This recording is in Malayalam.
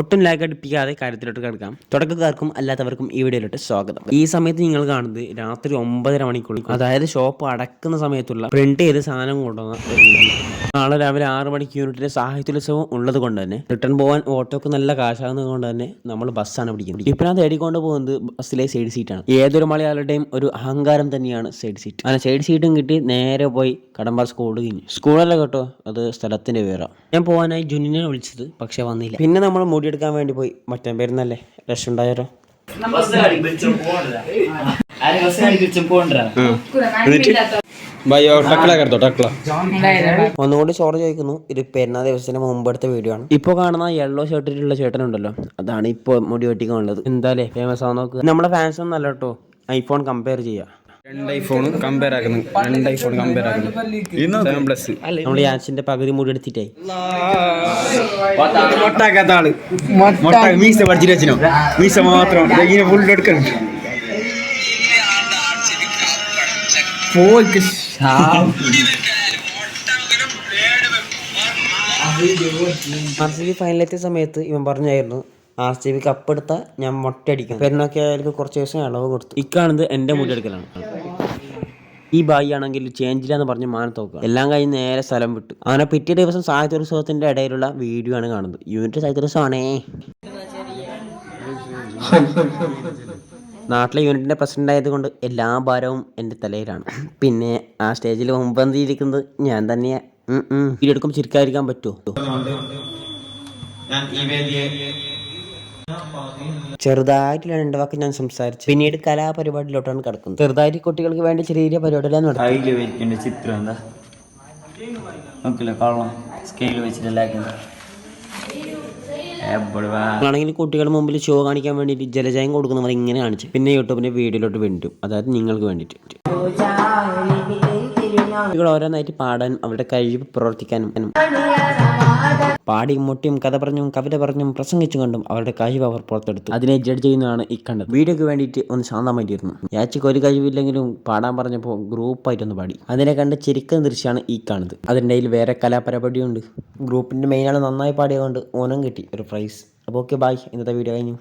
ഒട്ടും ലാഗ് അടുപ്പിക്കാതെ കാര്യത്തിലോട്ട് കിടക്കാം. തുടക്കക്കാർക്കും അല്ലാത്തവർക്കും ഈ വീഡിയോയിലോട്ട് സ്വാഗതം. ഈ സമയത്ത് നിങ്ങൾ കാണുന്നത് രാത്രി ഒമ്പതര മണിക്കുള്ളിൽ അതായത് ഷോപ്പ് അടക്കുന്ന സമയത്തുള്ള പ്രിന്റ് ചെയ്ത് സാധനം കൊണ്ടുവന്ന നാളെ രാവിലെ ആറ് മണിക്ക് യൂണിറ്റിലെ സാഹിത്യോത്സവം ഉള്ളത് കൊണ്ട് തന്നെ റിട്ടേൺ പോകാൻ ഓട്ടോക്ക് നല്ല കാശാകുന്നത് കൊണ്ട് തന്നെ നമ്മൾ ബസ്സാണ് പിടിക്കുന്നത്. ഇപ്പം ഞാൻ തേടിക്കൊണ്ട് പോകുന്നത് ബസ്സിലെ സൈഡ് സീറ്റാണ് ഏതൊരു മലയാളിയുടെയും ഒരു അഹങ്കാരം തന്നെയാണ് സൈഡ് സീറ്റ് അങ്ങനെ സൈഡ് സീറ്റും കിട്ടി നേരെ പോയി കടമ്പാർ സ്കൂൾ കഴിഞ്ഞു. സ്കൂളല്ല കേട്ടോ അത് സ്ഥലത്തിന്റെ പേരാ ഞാൻ പോകാനായി ജുനിനെ വിളിച്ചത് പക്ഷെ വന്നില്ല. പിന്നെ നമ്മൾ മുടിയെടുക്കാൻ വേണ്ടി പോയി. മറ്റേ പേരുന്നല്ലേ രക്ഷ ഉണ്ടായാലോ ഒന്നുകൂടി സോറി ചോദിക്കുന്നു. ഇത് പെരുന്നാൾ ദിവസത്തിന് മുമ്പ് എടുത്ത വീഡിയോ ആണ്. ഇപ്പൊ കാണുന്ന യെല്ലോ ഷർട്ടിലുള്ള ചേട്ടനുണ്ടല്ലോ. അതാണ് ഇപ്പൊ മുടി വെട്ടിക്കാനുള്ളത് എന്തായാലേ ഫേമസ് ആവാൻ നോക്കുക നമ്മുടെ ഫാൻസ് ഒന്നല്ല കേട്ടോ. ഐഫോൺ കമ്പയർ ചെയ്യുക രണ്ട് ഐഫോൺ കമ്പയർ ആക്കുന്നു. രണ്ട് ഐഫോൺ കമ്പയർ ആക്കുന്നു. സെവൻ പ്ലസ് നമ്മൾ യാൻസിന്റെ പകുതി മുടി എടുത്തിട്ടായി മൊട്ടാക്കാത്ത ആൾ. മൊട്ട മീസ പഠിച്ചിട്ട് വെച്ചിനോ? മീസ മാത്രം. ഇങ്ങനെ ഫുൾ എടുക്കണം പോയിക്ക് ആർ സി ബി ഫൈനലെത്തിയ സമയത്ത് ഇവൻ പറഞ്ഞായിരുന്നു ആർ സി ബി കപ്പ് എടുത്താൽ ഞാൻ മൊട്ടയടിക്കും പെരുന്നൊക്കെ ആയാലും കുറച്ച് ദിവസം ഇളവ് കൊടുത്തു. ഇക്കാണത് എന്റെ മുടി എടുക്കലാണ് ഈ ബായി ആണെങ്കിൽ ചേഞ്ച് ചേഞ്ചില്ലാന്ന് പറഞ്ഞ് മാനത്തോക്കുക എല്ലാം കഴിഞ്ഞ് നേരെ സ്ഥലം വിട്ടു. അങ്ങനെ പിറ്റേ ദിവസം സാഹിത്യോത്സവത്തിന്റെ ഇടയിലുള്ള വീഡിയോ ആണ് കാണുന്നത്. യൂണിറ്റ് സാഹിത്യോത്സവമാണേ നാട്ടിലെ യൂണിറ്റിന്റെ പ്രസിഡന്റ് ആയതുകൊണ്ട് എല്ലാ ഭാരവും എന്റെ തലയിലാണ്. പിന്നെ ആ സ്റ്റേജിൽ മുമ്പന്തിയിരിക്കുന്നത് ഞാൻ തന്നെയാ. വീഡിയോ എടുക്കുമ്പോൾ ചിരിക്കാതിരിക്കാൻ പറ്റുമോ ചെറുതായിട്ട് രണ്ട് വാക്ക് ഞാൻ സംസാരിച്ചു. പിന്നീട് കലാപരിപാടിയിലോട്ടാണ് കിടക്കുന്നത്. ചെറുതായിട്ട് കുട്ടികൾക്ക് വേണ്ടി ചെറിയ ചെറിയ പരിപാടികളാണ് നടത്തുന്നത്. ചിത്രം എന്താ? നോക്കില്ല കള്ളം. സ്കെയിൽ വെച്ചിട്ടല്ലാക്കുന്നത് ആണെങ്കിൽ കുട്ടികളുടെ മുമ്പിൽ ഷോ കാണിക്കാൻ വേണ്ടിയിട്ട് ജലജയം കൊടുക്കുന്നവർ ഇങ്ങനെ കാണിച്ചു പിന്നെ യൂട്യൂബിന്റെ വീഡിയോയിലോട്ട് വീണ്ടും. അതായത് നിങ്ങൾക്ക് വേണ്ടിയിട്ട്. കുട്ടികൾ ഓരോന്നായിട്ട് പാടാനും അവരുടെ കഴിവ് പ്രവർത്തിക്കാനും. പാടിയും മുട്ടിയും കഥ പറഞ്ഞും കവിത പറഞ്ഞും പ്രസംഗിച്ചും കണ്ടും അവരുടെ കഴിവ് അവർ പുറത്തെടുത്തു. അതിനെ ജഡ്ജ് ചെയ്യുന്നതാണ് ഈ കണ്ടത്. വീഡിയോക്ക് വേണ്ടിയിട്ട് ഒന്ന് ശാന്തമായിട്ടിരുന്നു. യാച്ചിക്ക് ഒരു കഴിവില്ലെങ്കിലും പാടാൻ പറഞ്ഞപ്പോൾ ഗ്രൂപ്പായിട്ടൊന്ന് പാടി. അതിനെ കണ്ട് ചിരിക്കുന്ന ദൃശ്യമാണ് ഈ കാണുന്നത്. അതിന്റെ വേറെ കലാപരിപാടിയുണ്ട്. ഗ്രൂപ്പിന്റെ മെയിനാണ് നന്നായി പാടിയതുകൊണ്ട് ഓനം കിട്ടി. ഒരു പ്രൈസ് അപ്പോൾ ഓക്കെ ബായ് ഇന്നത്തെ വീഡിയോ കഴിഞ്ഞു.